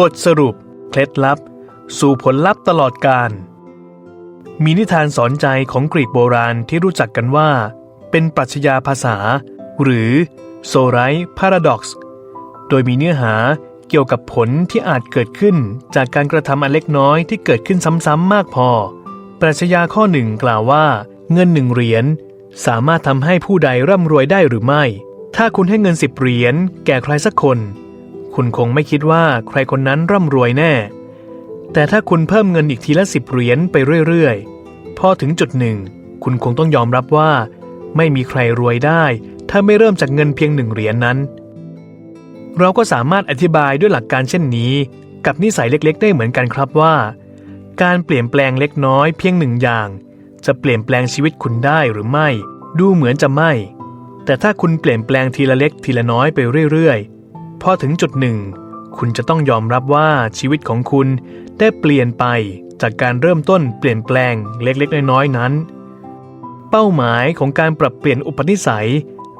บทสรุป เคล็ดลับ สู่ผลลัพธ์ตลอดการ มีนิทานสอนใจของกรีกโบราณที่รู้จักกันว่า เป็นปรัชญาภาษา หรือโซไรพาราด็อกซ์โดยมีเนื้อหาเกี่ยวกับผลที่อาจเกิดขึ้นจากการกระทำอันเล็กน้อยที่เกิดขึ้นซ้ำๆมากพอ ปรัชญาข้อหนึ่งกล่าวว่า เงินหนึ่งเหรียญสามารถทำให้ผู้ใดร่ำรวยได้หรือไม่ ถ้าคุณให้เงินสิบเหรียญแก่ใครสักคน คุณคงไม่คิดว่าใครคนนั้นร่ำรวยแน่ แต่ถ้าคุณเพิ่มเงินอีกทีละสิบเหรียญไปเรื่อยๆ พอถึงจุดหนึ่ง คุณคงต้องยอมรับว่า ไม่มีใครรวยได้ ถ้าไม่เริ่มจากเงินเพียงหนึ่งเหรียญนนั้น เราก็สามารถอธิบายด้วยหลักการเช่นนี้ กับนิสัยเล็กๆ ได้เหมือนกันครับว่า การเปลี่ยนแปลงเล็กน้อยเพียงหนึ่งอย่าง จะเปลี่ยนแปลงชีวิตคุณได้หรือไม่ ดูเหมือนจะไม่ แต่ถ้าคุณเปลี่ยนแปลงทีละเล็กทีละน้อยไปเรื่อยๆ พอถึงจุดหนึ่ง คุณจะต้องยอมรับว่าชีวิตของคุณได้เปลี่ยนไปจากการเริ่มต้นเปลี่ยนแปลงเล็กๆ น้อยๆ นั้น เป้าหมายของการปรับเปลี่ยนอุปนิสัย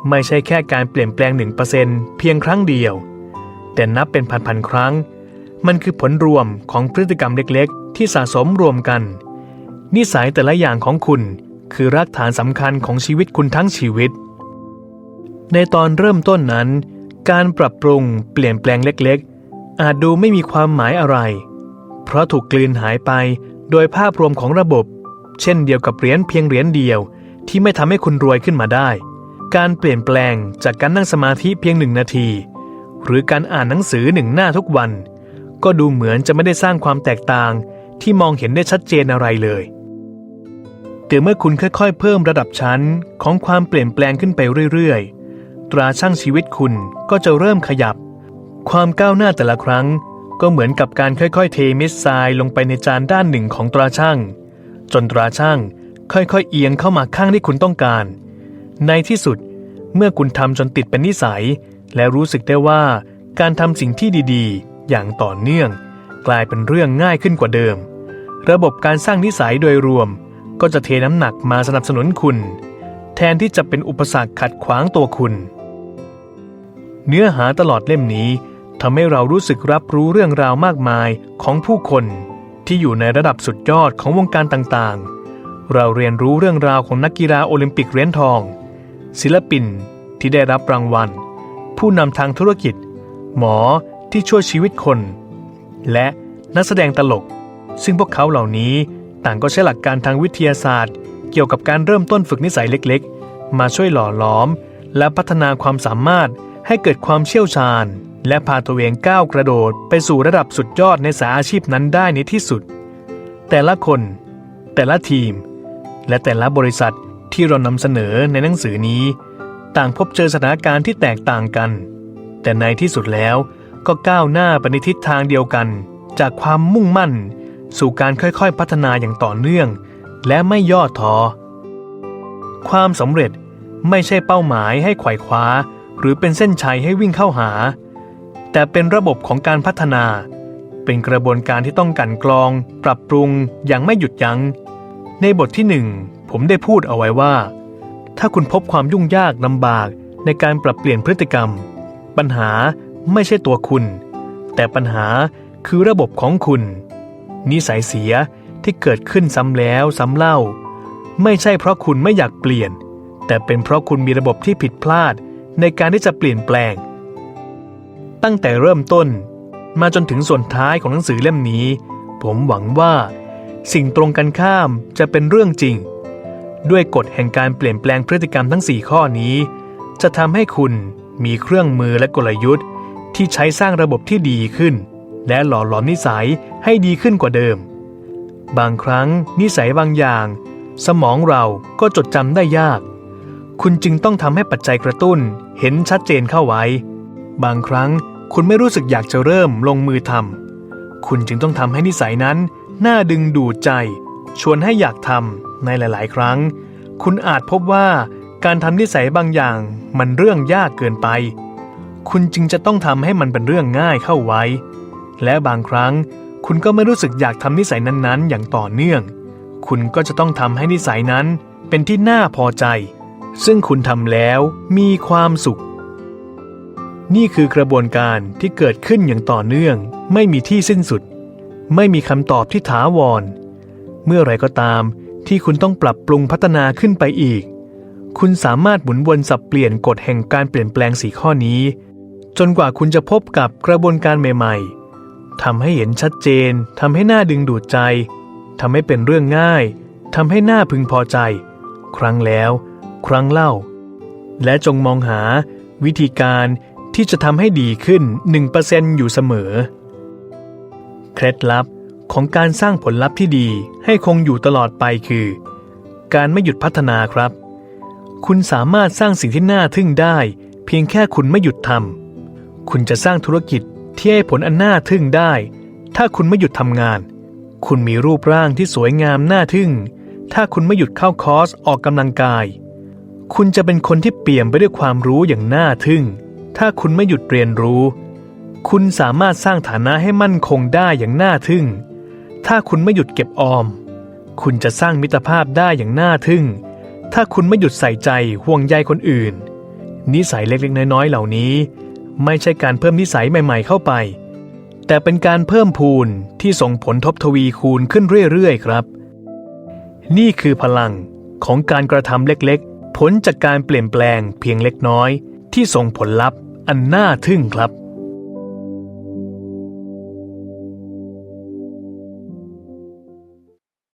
ไม่ใช่แค่การเปลี่ยนแปลง 1%เพียงครั้งเดียว แต่นับเป็นพันๆ ครั้ง มันคือผลรวมของพฤติกรรมเล็กๆ ที่สะสมรวมกัน นิสัยแต่ละอย่างของคุณคือรากฐานสำคัญของชีวิตคุณทั้งชีวิต ในตอนเริ่มต้นนั้น การปรับปรุงเปลี่ยนแปลงเล็กๆ อาจดูไม่มีความหมายอะไร เพราะถูกกลืนหายไปโดยภาพรวมของระบบ เช่นเดียวกับเหรียญเพียงเหรียญเดียว ที่ไม่ทำให้คุณรวยขึ้นมาได้ การเปลี่ยนแปลงจากการนั่งสมาธิเพียงหนึ่งนาที หรือการอ่านหนังสือหนึ่งหน้าทุกวัน ก็ดูเหมือนจะไม่ได้สร้างความแตกต่างที่มองเห็นได้ชัดเจนอะไรเลยแต่เมื่อคุณค่อยๆ เพิ่มระดับชั้นของความเปลี่ยนแปลงขึ้นไปเรื่อยๆ ตราช่างชีวิตคุณก็จะเริ่มขยับ ความก้าวหน้าแต่ละครั้ง ก็เหมือนกับการค่อยๆ เทเม็ดทรายลงไปในจานด้านหนึ่งของตราช่าง จนตราช่างค่อยๆ เอียงเข้ามาข้างที่คุณต้องการ ในที่สุดเมื่อคุณทำจนติดเป็นนิสัย และรู้สึกได้ว่าการทำสิ่งที่ดีๆ อย่างต่อเนื่อง กลายเป็นเรื่องง่ายขึ้นกว่าเดิม ระบบการสร้างนิสัยโดยรวม ก็จะเทน้ำหนักมาสนับสนุนคุณ แทนที่จะเป็นอุปสรรคขัดขวางตัวคุณ เนื้อหาตลอดเล่มนี้ทำให้เรารู้สึกรับรู้เรื่องราวมากมายของผู้คน ที่อยู่ในระดับสุดยอดของวงการต่างๆ เราเรียนรู้เรื่องราวของนักกีฬาโอลิมปิกเหรียญทอง ศิลปินที่ได้รับรางวัล ผู้นำทางธุรกิจ หมอที่ช่วยชีวิตคน และนักแสดงตลก ซึ่งพวกเขาเหล่านี้ต่างก็ใช้หลักการทางวิทยาศาสตร์ เกี่ยวกับการเริ่มต้นฝึกนิสัยเล็กๆ มาช่วยหล่อหลอม และพัฒนาความสามารถ ให้เกิดความเชี่ยวชาญ และพาตัวเองก้าวกระโดดไปสู่ระดับสุดยอดในสายอาชีพนั้นได้ในที่สุด แต่ละคน แต่ละทีม และแต่ละบริษัทที่เรานำเสนอในหนังสือนี้ ต่างพบเจอสถานการณ์ที่แตกต่างกัน แต่ในที่สุดแล้วก็ก้าวหน้าไปในทิศทางเดียวกัน จากความมุ่งมั่น สู่การค่อยๆพัฒนาอย่างต่อเนื่อง และไม่ย่อท้อความสำเร็จไม่ใช่เป้าหมายให้ไขว่คว้า หรือเป็นเส้นชัยให้วิ่งเข้าหา แต่เป็นระบบของการพัฒนา เป็นกระบวนการที่ต้องกันกรอง ปรับปรุงอย่างไม่หยุดยัง้ง ในบทที่หนึ่งผมได้พูดเอาไว้ว่า ถ้าคุณพบความยุ่งยากลำบากในการปรับเปลี่ยนพฤติกรรม ปัญหาไม่ใช่ตัวคุณ แต่ปัญหาคือระบบของคุณ นิสัยเสียที่เกิดขึ้นซ้ำแล้วซ้ำเล่า ไม่ใช่เพราะคุณไม่อยากเปลี่ยน แต่เป็นเพราะคุณมีระบบที่ผิดพลาด ในการที่จะเปลี่ยนแปลง ตั้งแต่เริ่มต้นมาจนถึงส่วนท้ายของหนังสือเล่มนี้ ผมหวังว่า สิ่งตรงกันข้ามจะเป็นเรื่องจริง ด้วยกฎแห่งการเปลี่ยนแปลงพฤติกรรมทั้ง 4 ข้อนี้ จะทำให้คุณมีเครื่องมือและกลยุทธ์ ที่ใช้สร้างระบบที่ดีขึ้น และหล่อหลอมนิสัยให้ดีขึ้นกว่าเดิม บางครั้งนิสัยบางอย่าง สมองเราก็จดจำได้ยาก คุณจึงต้องทำให้ปัจจัยกระตุ้นเห็นชัดเจนเข้าไว้ บางครั้งคุณไม่รู้สึกอยากจะเริ่มลงมือทำคุณจึงต้องทำให้นิสัยนั้น น่าดึงดูดใจ ชวนให้อยากทำในหลาย ๆ ครั้ง คุณอาจพบว่าการทำนิสัยบางอย่างมันเรื่องยากเกินไป คุณจึงจะต้องทำให้มันเป็นเรื่องง่ายเข้าไว้ และบางครั้งคุณก็ไม่รู้สึกอยากทำนิสัยนั้น ๆ อย่างต่อเนื่อง คุณก็จะต้องทำให้นิสัยนั้นเป็นที่น่าพอใจ ซึ่งคุณทำแล้วมีความสุข นี่คือกระบวนการที่เกิดขึ้นอย่างต่อเนื่อง ไม่มีที่สิ้นสุด ไม่มีคำตอบที่ถาวร เมื่อไรก็ตามที่คุณต้องปรับปรุงพัฒนาขึ้นไปอีก คุณสามารถหมุนวนสับเปลี่ยนกฎแห่งการเปลี่ยนแปลงสีข้อนี้ จนกว่าคุณจะพบกับกระบวนการใหม่ๆทำให้เห็นชัดเจนทำให้หน่าดึงดูดใจทำให้เป็นเรื่องง่ายทำให้หน่าพึงพอใจ ครั้งแล้ว ครั้งเล่า และจงมองหาวิธีการที่จะทำให้ดีขึ้น 1%อยู่เสมอ เคล็ดลับของการสร้างผลลัพธ์ที่ดีให้คงอยู่ตลอดไปคือ การไม่หยุดพัฒนาครับ คุณสามารถสร้างสิ่งที่น่าทึ่งได้ เพียงแค่คุณไม่หยุดทำคุณจะสร้างธุรกิจที่ให้ผลอันน่าทึ่งได้ ถ้าคุณไม่หยุดทำงาน คุณมีรูปร่างที่สวยงามน่าทึ่ง ถ้าคุณไม่หยุดเข้าคอร์สออกกำลังกาย คุณจะเป็นคนที่เปี่ยมไปด้วยความรู้อย่างน่าทึ่ง ถ้าคุณไม่หยุดเรียนรู้ คุณสามารถสร้างฐานะให้มั่นคงได้อย่างน่าทึ่ง ถ้าคุณไม่หยุดเก็บออม คุณจะสร้างมิตรภาพได้อย่างน่าทึ่ง ถ้าคุณไม่หยุดใส่ใจห่วงใยคนอื่น นิสัยเล็กๆ น้อยๆ เหล่านี้ ไม่ใช่การเพิ่มนิสัยใหม่ ๆ เข้าไป แต่เป็นการเพิ่มพูนที่ส่งผลทบทวีคูณขึ้นเรื่อยๆ ครับ นี่คือพลังของการกระทำเล็กๆ ผลจากการเปลี่ยนแปลงเพียงเล็กน้อย ที่ส่งผลลัพธ์อันน่าทึ่งครับ